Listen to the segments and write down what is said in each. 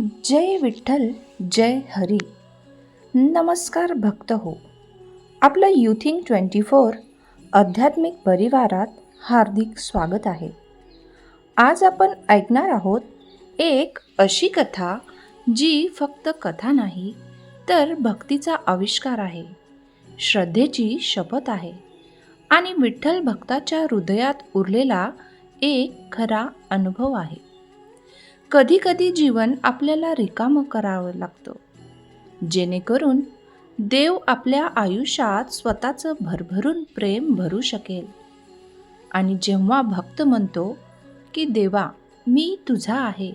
जय विठ्ठल जय हरी. नमस्कार भक्त हो. आपलं युथिंग ट्वेंटी फोर आध्यात्मिक परिवारात हार्दिक स्वागत आहे. आज आपण ऐकणार आहोत एक अशी कथा जी फक्त कथा नाही तर भक्तीचा आविष्कार आहे. श्रद्धेची शपथ आहे आणि विठ्ठल भक्ताच्या हृदयात उरलेला एक खरा अनुभव आहे. कधी कधी जीवन आपल्याला रिकामं करावं लागतं. जेणेकरून देव आपल्या आयुष्यात स्वतःचं भरभरून प्रेम भरू शकेल. आणि जेव्हा भक्त म्हणतो की देवा मी तुझा आहे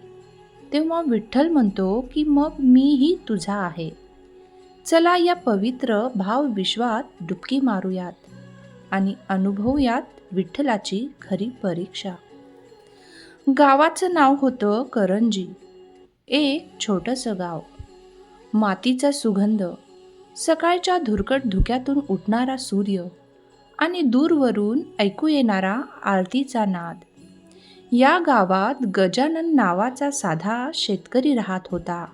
तेव्हा विठ्ठल म्हणतो की मग मीही तुझा आहे. चला या पवित्र भावविश्वात डुबकी मारूयात आणि अनुभवूयात विठ्ठलाची खरी परीक्षा. गावाचं नाव होतं करंजी. एक छोटंसं गाव. मातीचा सुगंध. सकाळच्या धुरकट धुक्यातून उठणारा सूर्य आणि दूरवरून ऐकू येणारा आरतीचा नाद. या गावात गजानन नावाचा साधा शेतकरी राहत होता.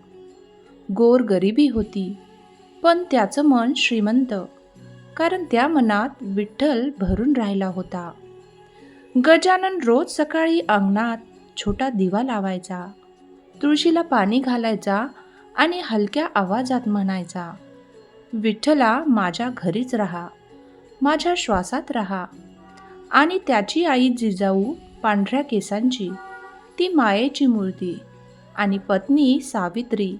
गोर गरिबी होती पण त्याचं मन श्रीमंत कारण त्या मनात विठ्ठल भरून राहिला होता. गजानन रोज सकाळी अंगणात छोटा दिवा लावायचा. तुळशीला पाणी घालायचा आणि हलक्या आवाजात म्हणायचा विठ्ठला माझ्या घरीच राहा माझ्या श्वासात राहा. आणि त्याची आई जिजाऊ पांढऱ्या केसांची ती मायेची मूर्ती आणि पत्नी सावित्री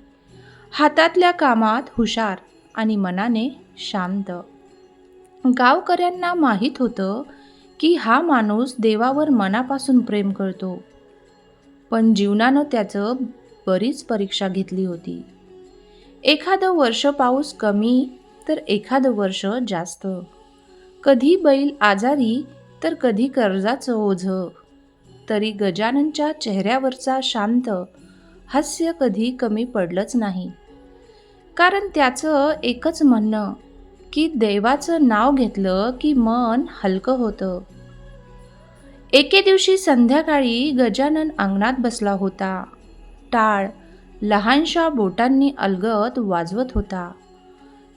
हातातल्या कामात हुशार आणि मनाने शांत. गावकऱ्यांना माहीत होतं की हा माणूस देवावर मनापासून प्रेम करतो. पण जीवनानं त्याचं बरीच परीक्षा घेतली होती. एखादं वर्ष पाऊस कमी तर एखादं वर्ष जास्त. कधी बैल आजारी तर कधी कर्जाचं ओझं. तरी गजाननच्या चेहऱ्यावरचा शांत हास्य कधी कमी पडलंच नाही. कारण त्याचं एकच म्हणणं की देवाचं नाव घेतलं की मन हलकं होतं. एके दिवशी संध्याकाळी गजानन अंगणात बसला होता. टाळ लहानशा बोटांनी अलगत वाजवत होता.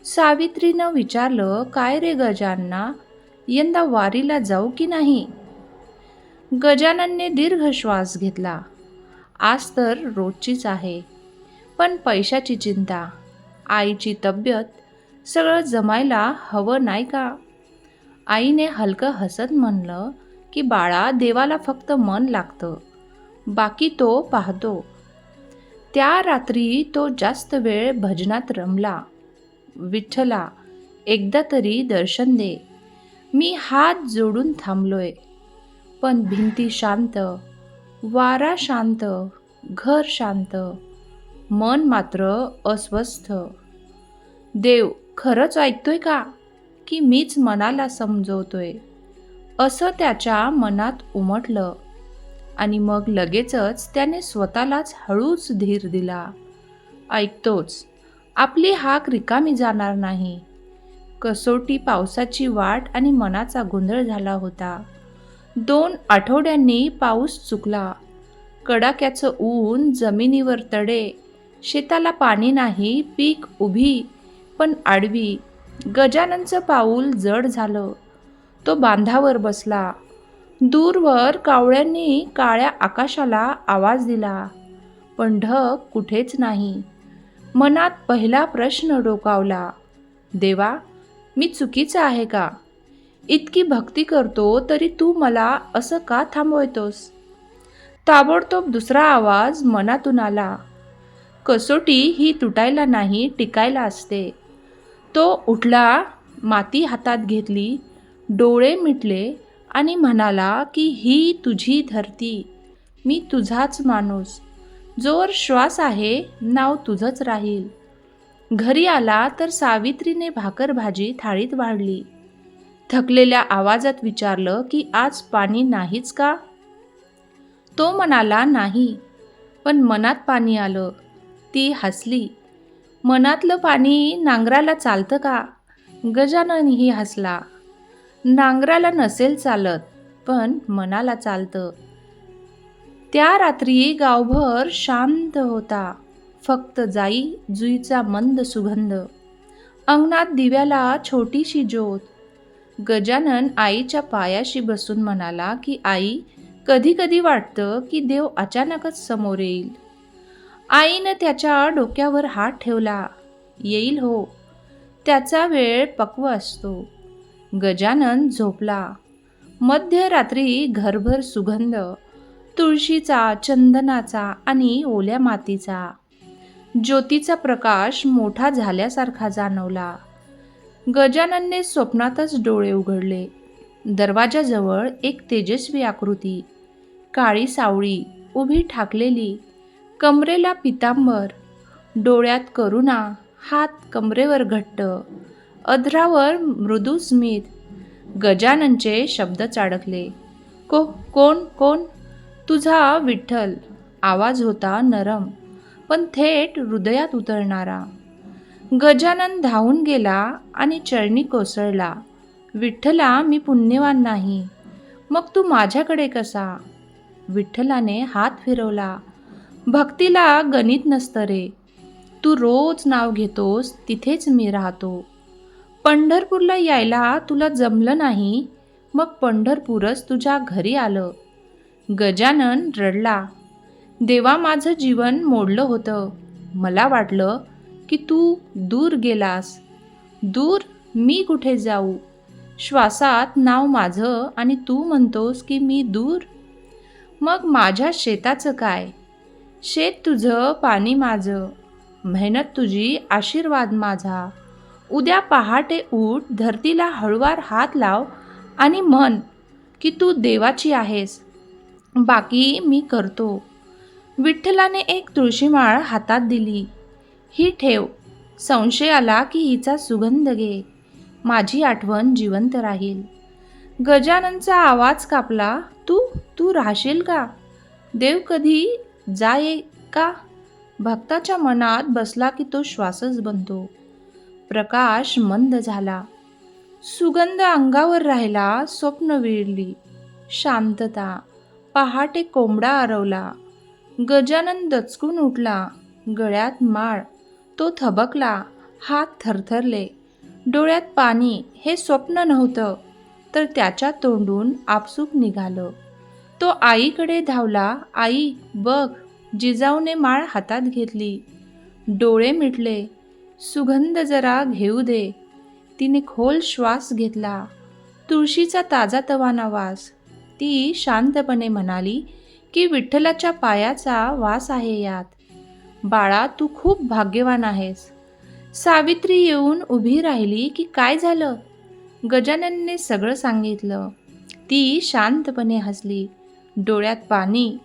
सावित्रीनं विचारलं काय रे गजानना यंदा वारीला जाऊ की नाही? गजाननने दीर्घ श्वास घेतला. आज तर रोजचीच आहे पण पैशाची चिंता आईची तब्येत सगळं जमायला हवं नाही का? आईने हलकं हसत म्हणलं की बाळा देवाला फक्त मन लागतं. बाकी तो पाहतो. त्या रात्री तो जास्त वेळ भजनात रमला. विठ्ठला एकदा तरी दर्शन दे. मी हात जोडून थांबलोय. पण भिंती शांत वारा शांत घर शांत मन मात्र अस्वस्थ. देव खरंच ऐकतोय का? की मीच मनाला समजवतोय. असं त्याच्या मनात उमटलं. आणि मग लगेचच त्याने स्वतःलाच हळूच धीर दिला. ऐकतोच आपली हाक रिकामी जाणार नाही. कसोटी पावसाची वाट आणि मनाचा गोंधळ झाला होता. दोन आठवड्यांनी पाऊस चुकला. कडाक्याचं ऊन जमिनीवर तडे. शेताला पाणी नाही पीक उभी पण आडवी. गजाननचं पाऊल जड झालं. तो बांधावर बसला. दूरवर कावळ्यांनी काळ्या आकाशाला आवाज दिला. पण ढग कुठेच नाही. मनात पहिला प्रश्न डोकावला. देवा मी चुकीचं आहे का? इतकी भक्ती करतो तरी तू मला असं का थांबवतोस? ताबडतोब दुसरा आवाज मनातून आला. कसोटी ही तुटायला नाही टिकायला असते. तो उठला माती हातात घेतली डोळे मिटले आणि म्हणाला की ही तुझी धरती. मी तुझाच माणूस. जोवर श्वास आहे नाव तुझंच राहील. घरी आला तर सावित्रीने भाकर भाजी थाळीत वाढली. थकलेल्या आवाजात विचारलं की आज पाणी नाहीच का? तो म्हणाला नाही. पण मनात पाणी आलं. ती हसली. मनातलं पाणी नांगराला चालतं का? गजाननही हसला. नांगराला नसेल चालत पण मनाला चालतं. त्या रात्री गावभर शांत होता. फक्त जाई जुईचा मंद सुगंध. अंगणात दिव्याला छोटीशी ज्योत. गजानन आईच्या पायाशी बसून म्हणाला की आई कधी कधी वाटतं की देव अचानकच समोर येईल. आईनं त्याच्या डोक्यावर हात ठेवला. येईल हो. त्याचा वेळ पक्व असतो. गजानन झोपला. मध्यरात्री घरभर सुगंध तुळशीचा चंदनाचा आणि ओल्या मातीचा. ज्योतीचा प्रकाश मोठा झाल्यासारखा जाणवला. गजाननने स्वप्नातच डोळे उघडले. दरवाजाजवळ एक तेजस्वी आकृती काळी सावळी उभी ठाकलेली कमरेला पितांबर डोळ्यात करुणा हात कमरेवर घट्ट अधरावर मृदू स्मित. गजाननचे शब्द चाडकले. को कोण कोण? तुझा विठ्ठल. आवाज होता नरम पण थेट हृदयात उतरणारा. गजानन धावून गेला आणि चरणी कोसळला. विठ्ठला मी पुण्यवान नाही. मग तू माझ्याकडे कसा? विठ्ठलाने हात फिरवला. भक्तीला गणित नसतं रे. तू रोज नाव घेतोस तिथेच मी राहतो. पंढरपूरला यायला तुला जमलं नाही? मग पंढरपूरच तुझ्या घरी आलं. गजानन रडला. देवा माझं जीवन मोडलं होतं. मला वाटलं की तू दूर गेलास. दूर मी कुठे जाऊ? श्वासात नाव माझं आणि तू म्हणतोस की मी दूर? मग माझ्या शेताचं काय? शेत तुझं पाणी माझं. मेहनत तुझी आशीर्वाद माझा. उद्या पहाटे उठ धरतीला हळुवार हात लाव आणि म्हण की तू देवाची आहेस. बाकी मी करतो. विठ्ठलाने एक तुळशीमाळ हातात दिली. ही ठेव. संशय आला की हिचा सुगंध घे. माझी आठवण जिवंत राहील. गजाननचा आवाज कापला तू तू राहशील का? देव कधी जाये का? भक्ताच्या मनात बसला की तो श्वासच बनतो. प्रकाश मंद झाला. सुगंध अंगावर राहिला स्वप्न विळली शांतता पहाटे कोंबडा आरवला. गजानन दचकून उठला. गळ्यात माळ. तो थबकला. हात थरथरले. डोळ्यात पाणी. हे स्वप्न नव्हतं. तर त्याच्या तोंडून आपसूक निघालं. तो आईकडे धावला. आई बघ. जिजाऊने माळ हातात घेतली. डोळे मिटले. सुगंध जरा घेऊ दे. तिने खोल श्वास घेतला. तुळशीचा ताजा तवाना वास. ती शांतपणे म्हणाली की विठ्ठलाच्या पायाचा वास आहे यात. बाळा तू खूप भाग्यवान आहेस. सावित्री येऊन उभी राहिली की काय झालं? गजाननने सगळं सांगितलं. ती शांतपणे हसली. डोळ्यात पाणी.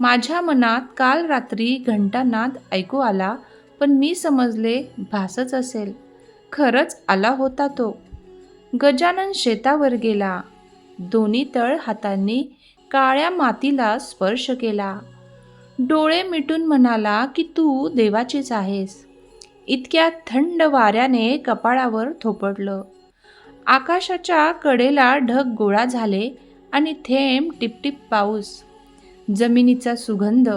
माझ्या मनात काल रात्री घंटानाद ऐकू आला पण मी समजले भासच असेल. खरंच आला होता तो. गजानन शेतावर गेला. दोन्ही तळ हातांनी काळ्या मातीला स्पर्श केला. डोळे मिटून म्हणाला की तू देवाचीच आहेस. इतक्या थंड वाऱ्याने कपाळावर थोपटलं आकाशाच्या कडेला ढग गोळा झाले आणि थेंब टिपटिप पाऊस. जमिनीचा सुगंध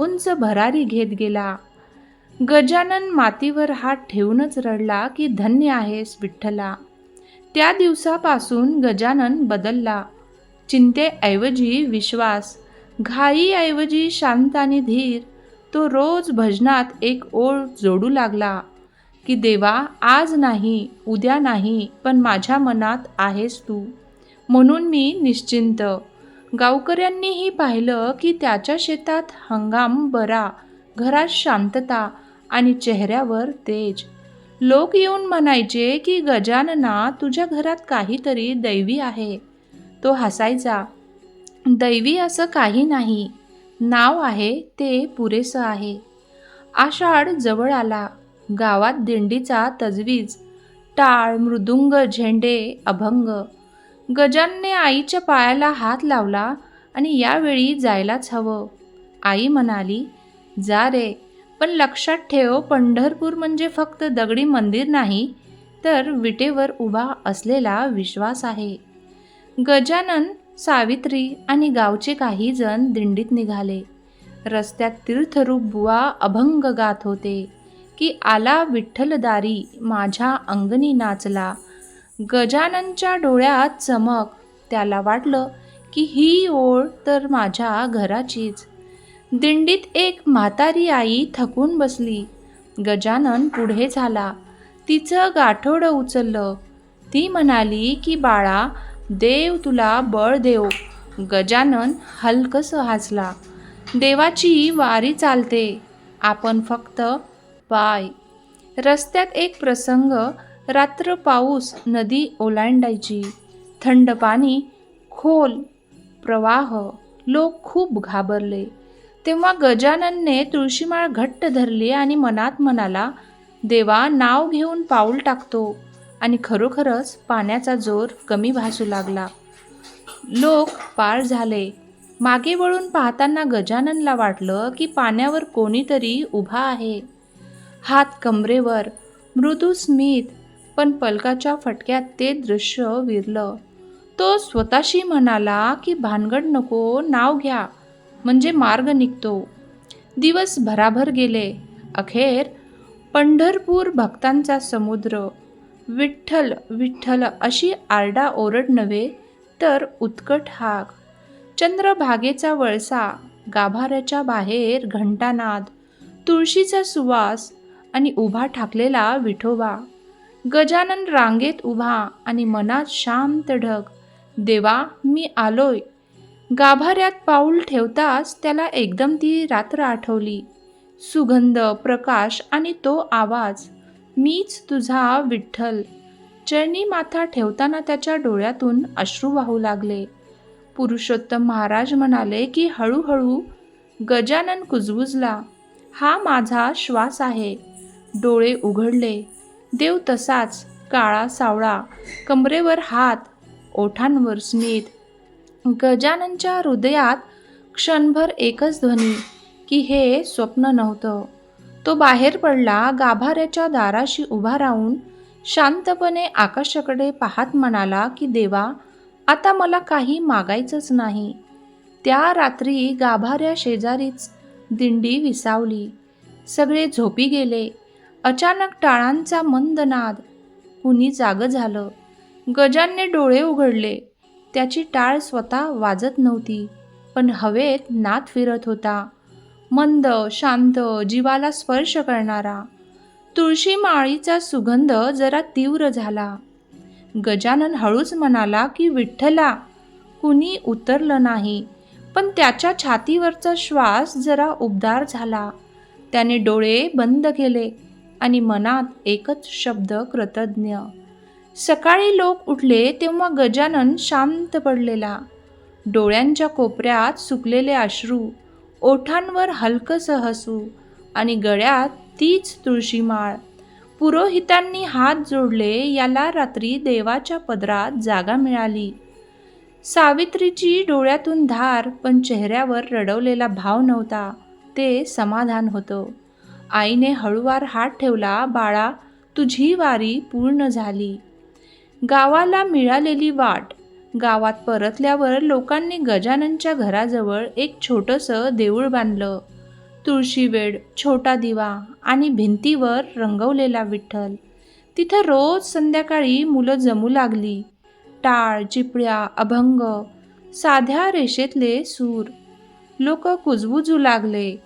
उंच भरारी घेत गेला. गजानन मातीवर हात ठेवूनच रडला की धन्य आहेस विठ्ठला. त्या दिवसापासून गजानन बदलला. चिंतेऐवजी विश्वास घाईऐवजी शांत आणि धीर तो रोज भजनात एक ओळ जोडू लागला की देवा आज नाही उद्या नाही पण माझ्या मनात आहेस तू. म्हणून मी निश्चिंत. गावकऱ्यांनीही पाहिलं की त्याच्या शेतात हंगाम बरा घरात शांतता आणि चेहऱ्यावर तेज. लोक येऊन म्हणायचे की गजानना तुझ्या घरात काहीतरी दैवी आहे. तो हसायचा. दैवी असं काही नाही. नाव आहे ते पुरेसं आहे. आषाढ जवळ आला. गावात दिंडीचा तजवीज. टाळ मृदुंग झेंडे अभंग. गजानने आईच्या पायाला हात लावला आणि यावेळी जायलाच हवं. आई म्हणाली जा रे पण लक्षात ठेव पंढरपूर म्हणजे फक्त दगडी मंदिर नाही तर विटेवर उभा असलेला विश्वास आहे. गजानन सावित्री आणि गावचे काही जण दिंडीत निघाले. रस्त्यात तीर्थरूप बुवा अभंग गात होते की आला विठ्ठलदारी माझ्या अंगणी नाचला. गजाननच्या डोळ्यात चमक त्याला वाटलं की ही ओळ तर माझ्या घराचीच. दिंडीत एक म्हातारी आई थकून बसली. गजानन पुढे झाला. तिचं गाठोडं उचललं. ती म्हणाली की बाळा देव तुला बळ देव गजानन हलकसं हसला. देवाची वारी चालते. आपण फक्त पाय. रस्त्यात एक प्रसंग. रात्र पाऊस नदी ओलांडायची. थंड पाणी खोल प्रवाह. लोक खूप घाबरले. तेव्हा गजाननने तुळशीमाळ घट्ट धरली आणि मनात म्हणाला देवा नाव घेऊन पाऊल टाकतो. आणि खरोखरच पाण्याचा जोर कमी भासू लागला. लोक पार झाले. मागे वळून पाहताना गजाननला वाटलं की पाण्यावर कोणीतरी उभा आहे. हात कमरेवर मृदू स्मित पण पलकाच्या फटक्यात ते दृश्य विरलं. तो स्वतःशी म्हणाला की भानगड नको नाव घ्या. म्हणजे मार्ग निघतो. दिवस भराभर गेले. अखेर पंढरपूर भक्तांचा समुद्र. विठ्ठल विठ्ठल अशी आरडाओरड नव्हे तर उत्कट हाक. चंद्रभागेचा वळसा गाभाऱ्याच्या बाहेर घंटानाद तुळशीचा सुवास आणि उभा ठाकलेला विठोबा. गजानन रांगेत उभा आणि मनात शांत ढग. देवा मी आलोय. गाभाऱ्यात पाऊल ठेवताच त्याला एकदम ती रात्र आठवली. सुगंध प्रकाश आणि तो आवाज मीच तुझा विठ्ठल. चरणी माथा ठेवताना त्याच्या डोळ्यातून अश्रू वाहू लागले. पुरुषोत्तम महाराज म्हणाले की हळूहळू गजानन कुजबुजला हा माझा श्वास आहे. डोळे उघडले. देव तसाच काळा सावळा कमरेवर हात ओठांवर स्मित गजाननच्या हृदयात क्षणभर एकच ध्वनी की हे स्वप्न नव्हतं. तो बाहेर पडला गाभाऱ्याच्या दाराशी उभा राहून शांतपणे आकाशाकडे पाहत म्हणाला की देवा आता मला काही मागायचंच नाही. त्या रात्री गाभाऱ्या शेजारीच दिंडी विसावली. सगळे झोपी गेले. अचानक टाळांचा मंद नाद कुणी जाग झालं. गजानने डोळे उघडले. त्याची टाळ स्वतः वाजत नव्हती. पण हवेत नात फिरत होता. मंद शांत जीवाला स्पर्श करणारा. तुळशी माळीचा सुगंध जरा तीव्र झाला. गजानन हळूच म्हणाला की विठ्ठला कुणी उतरलं नाही. पण त्याच्या छातीवरचा श्वास जरा उबदार झाला. त्याने डोळे बंद केले आणि मनात एकच शब्द कृतज्ञ सकाळी लोक उठले तेव्हा गजानन शांत पडलेला. डोळ्यांच्या कोपऱ्यात सुकलेले अश्रू ओठांवर हलकसं हसू आणि गळ्यात तीच तुळशीमाळ पुरोहितांनी हात जोडले याला रात्री देवाच्या पदरात जागा मिळाली. सावित्रीची डोळ्यातून धार पण चेहऱ्यावर रडवलेला भाव नव्हता. ते समाधान होतं. आईने हळूवार हात ठेवला बाळा तुझी वारी पूर्ण झाली. गावाला मिळालेली वाट. गावात परतल्यावर लोकांनी गजाननच्या घराजवळ एक छोटंसं देऊळ बांधलं. तुळशीवेड छोटा दिवा आणि भिंतीवर रंगवलेला विठ्ठल. तिथं रोज संध्याकाळी मुलं जमू लागली. टाळ चिपळ्या अभंग साध्या रेषेतले सूर. लोक कुजबुजू लागले.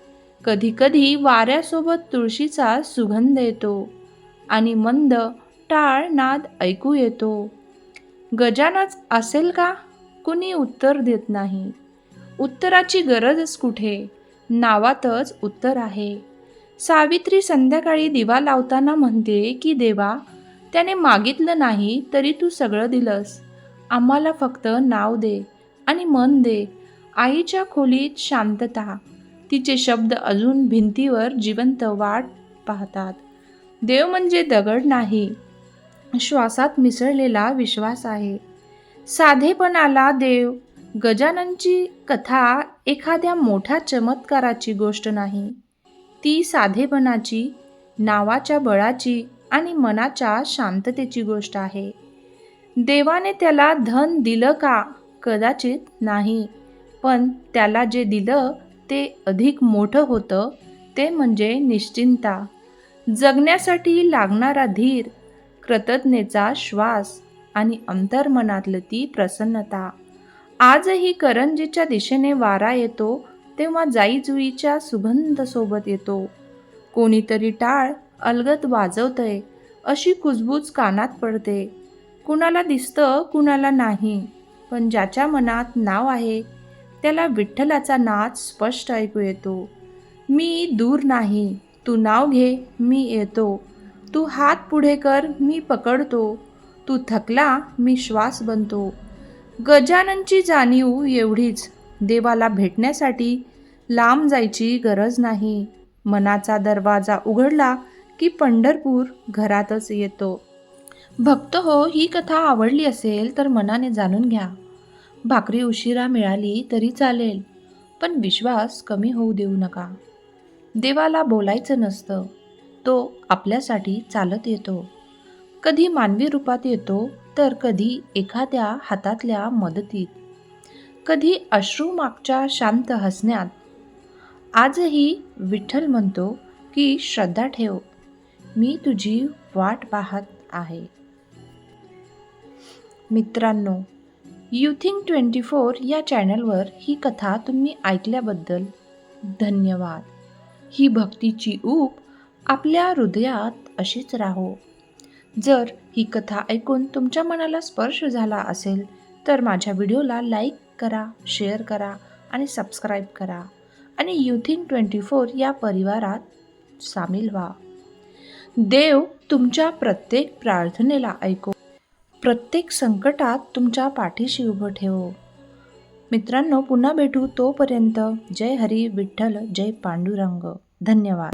कधीकधी वाऱ्यासोबत तुळशीचा सुगंध येतो आणि मंद टाळ नाद ऐकू येतो. गजानच असेल का? कुणी उत्तर देत नाही. उत्तराची गरजच कुठे? नावातच उत्तर आहे. सावित्री संध्याकाळी दिवा लावताना म्हणते की देवा त्याने मागितलं नाही तरी तू सगळं दिलंस. आम्हाला फक्त नाव दे आणि मन दे. आईच्या खोलीत शांतता. तिचे शब्द अजून भिंतीवर जिवंत वाट पाहतात. देव म्हणजे दगड नाही श्वासात मिसळलेला विश्वास आहे. साधेपणाला देव गजाननची कथा एखाद्या मोठ्या चमत्काराची गोष्ट नाही. ती साधेपणाची नावाच्या बळाची आणि मनाच्या शांततेची गोष्ट आहे. देवाने त्याला धन दिलं का? कदाचित नाही. पण त्याला जे दिलं ते अधिक मोठं होतं ते म्हणजे निश्चिंता. जगण्यासाठी लागणारा धीर कृतज्ञतेचा श्वास आणि अंतर्मनातलं ती प्रसन्नता. आजही करंजीच्या दिशेने वारा येतो तेव्हा जाईजुईच्या सुगंध सोबत येतो. कोणीतरी टाळ अलगत वाजवतंय अशी कुजबूज कानात पडते. कुणाला दिसतं कुणाला नाही पण ज्याच्या मनात नाव आहे त्याला विठ्ठलाचा नाच स्पष्ट ऐकू येतो. मी दूर नाही तू नाव घे मी येतो. तू हात पुढे कर मी पकडतो. तू थकला मी श्वास बनतो. गजाननची जाणीव एवढीच. देवाला भेटण्यासाठी लांब जायची गरज नाही. मनाचा दरवाजा उघडला की पंढरपूर घरातच येतो. भक्त हो ही कथा आवडली असेल तर मनाने जाणून घ्या. भाकरी उशिरा मिळाली तरी चालेल पण विश्वास कमी होऊ देऊ नका. देवाला बोलायचं नसतं. तो आपल्यासाठी चालत येतो. कधी मानवी रूपात येतो तर कधी एखाद्या हातातल्या मदतीत. कधी अश्रू मागच्या शांत हसण्यात. आजही विठ्ठल म्हणतो की श्रद्धा ठेव मी तुझी वाट पाहत आहे. मित्रांनो युथिंग ट्वेंटी फोर या चॅनलवर ही कथा तुम्ही ऐकल्याबद्दल धन्यवाद. ही भक्तीची ऊब आपल्या हृदयात अशीच राहो. जर ही कथा ऐकून तुमच्या मनाला स्पर्श झाला असेल तर माझ्या व्हिडिओला लाईक करा शेअर करा आणि सबस्क्राईब करा आणि युथिंग ट्वेंटी फोर या परिवारात सामील व्हा. देव तुमच्या प्रत्येक प्रार्थनेला ऐको. प्रत्येक संकटात तुमच्या पाठीशी उभं ठेवो. मित्रांनो पुन्हा भेटू तोपर्यंत जय हरी विठ्ठल जय पांडुरंग. धन्यवाद.